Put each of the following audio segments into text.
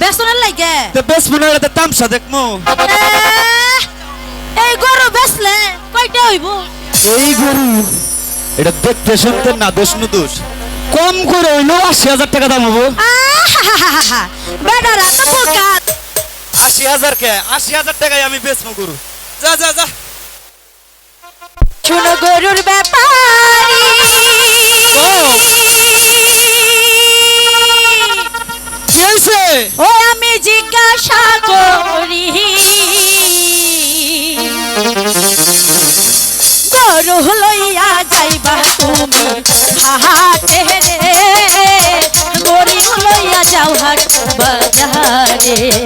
বেসনের লাগে তে বেসমনের লাগে তামসা এই গরু এটা দেখতে শুনতে না দোষ নু দোষ কম করে আশি হাজার টাকা দাম হব বেডারা তো পোকা আশি হাজার কে আশি হাজার টাকায় আমি বেচমু গরু। যা যা যা। শুনো গরুর ব্যাপারি। ও আমি জিজ্ঞাসা করি। গরু লইয়া যাইবা তুমি হাটে রে। গরু লইয়া যাও হাট বাজারে।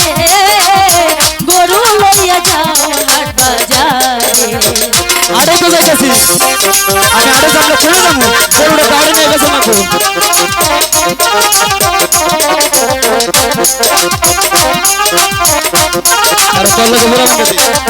అవుతుంది వచ్చేసి అని ఆడదాంలో చూడదాము దేవుడు దారుణే వేసి మాకు అర్థంలో దూరం ఉంటుంది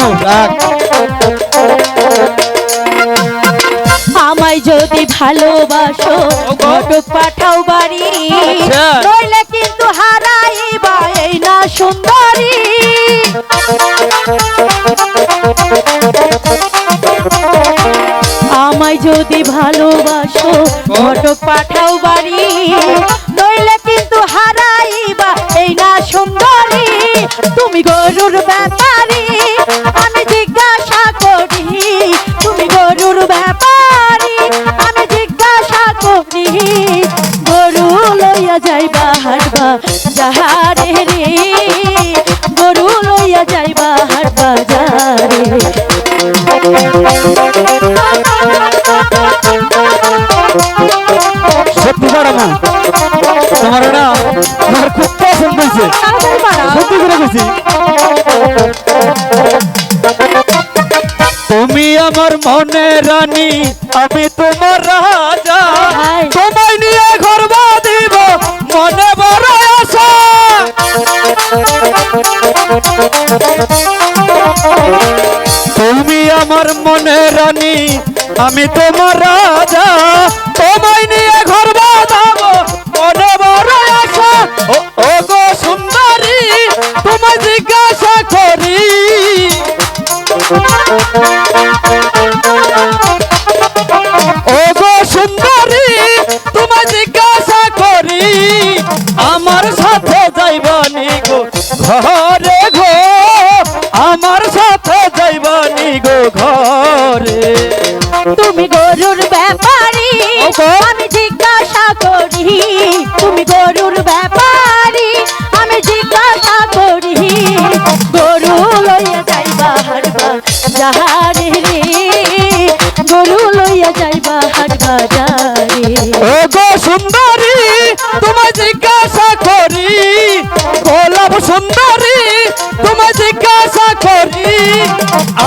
বান্ধা আমায় যদি ভালোবাসো ঘটক পাঠাও বাড়ি। আচ্ছা। নইলে কিন্তু হারাইবা এই না সুন্দরী। আমায় যদি ভালোবাসো ঘটক পাঠাও বাড়ি। নইলে কিন্তু হারাইবা এই না সুন্দরী। তুমি গরুর ব্যাপারী হয়েছে। সত্যি করে গেছি তুমি আমার মনে রানী আমি তোমার রাজা। তোমায় নিয়ে ঘর দিব মনে বড় আশা তুমি আমার মনে রানী আমি তোমার রাজা তোমায় ও গো সুন্দরী তোমায় জিজ্ঞাসা করি আমার সাথে যাইবানি গো ঘরে গো? আমার সাথে যাইবানি গো ঘরে? তুমি গরুর ব্যাপারী ওগো। আমি জিজ্ঞাসা করি তুমি গরুর ব্যাপারী? যারে ও গো সুন্দরী তোমায় জিজ্ঞাসা করি। গোলাপ সুন্দরী তোমায়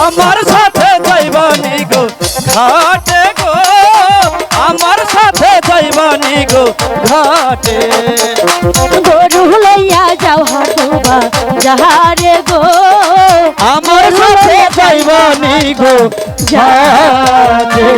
আমার সাথে যাইবানি গো ঘাটে গো আমার সাথে যাইবানি গো ঘাটে। গরু লইয়া যাও হাটুবা যাহারে গো। আমার সাথে যাইবানি গো। ঘাটে।